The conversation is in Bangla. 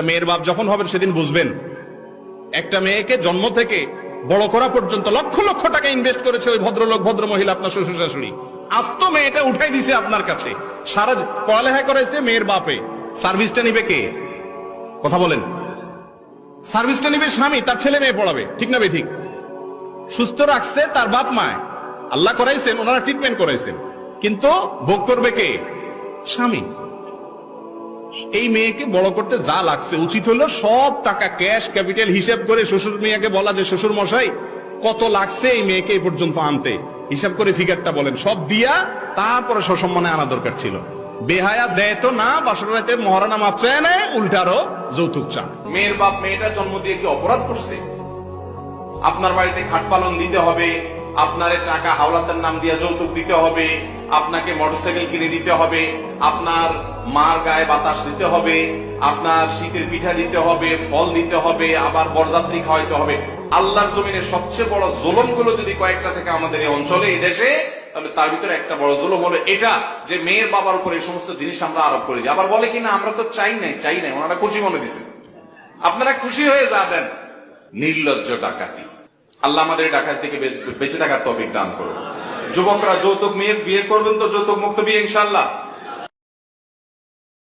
মেয়ের বাপ যখন হবেন সেদিন বুঝবেন। একটা মেয়েকে জন্ম থেকে বড় করা পর্যন্ত লক্ষ লক্ষ টাকা ইনভেস্ট করেছে ওই ভদ্রলোক, ভদ্র মহিলা, আপনার শ্বশুর শাশুড়ি। আজ তো মেয়েটা উঠাই দিছে আপনার কাছে। সারা পড়ালেখা করাইছে মেয়ের বাপে। সার্ভিসটা নিবে কে? কথা বলেন। সার্ভিসটা নিবে স্বামী, তার ছেলে মেয়ে পড়াবে। ঠিক না ঠিক সুস্থ রাখছে তার বাপ মায়। আল্লাহ করাইছেন, ওনারা ট্রিটমেন্ট করাইছেন। কিন্তু ভোগ করবে কে? স্বামী। এই মেয়েকে বড় করতে যা লাগছে, উচিত হলো সব টাকা ক্যাশ, ক্যাপিটাল হিসাব করে শ্বশুর মেয়েকে বলা যে, শ্বশুর মশাই, কত লাগছে এই মেয়েকে এই পর্যন্ত আনতে? হিসাব করে ফিগারটা বলেন। সব দিয়া তারপরে সসম্মানে আনা দরকার ছিল। বেহায়া দেয় তো না মহারানা মাপ চায় নেয় উল্টারও যৌতুক চান। মেয়ের বাপ মেয়েটা জন্ম দিয়ে কি অপরাধ করছে? আপনার বাড়িতে খাট পালন দিতে হবে, আপনার টাকা হাওলাতের নাম দিয়ে যৌতুক দিতে হবে, আপনাকে মোটরসাইকেল কিনে দিতে হবে, আপনার মার গায়ে বাতাস দিতে হবে, আপনার শীতের পিঠা দিতে হবে, ফল দিতে হবে, আবার বরযাত্রী খাওয়াইতে হবে। আল্লাহর জমিনের সবচেয়ে বড় জুলুমগুলো যদি কয়েকটা থেকে আমাদের এই অঞ্চলে, এই দেশে, তাহলে তার ভিতরে একটা বড় জুলুম হলো এটা যে মেয়ের বাবার উপর এই সমস্ত জিনিস আমরা আরোপ করে। দিই আবার বলে কিনা, আমরা তো চাই নাই চাই নাই, ওনারা খুশি মনে দিছে। আপনারা খুশি হয়ে যা দেন। নির্লজ্জ ডাকাতি। আল্লাহ আমাদের ডাকাত থেকে বেঁচে থাকার তফিক দান করুন। যুবকরা যৌতুক মেয়ে বিয়ে করবেন তো যৌতুক মুক্ত বিয়ে ইনশাল্লাহ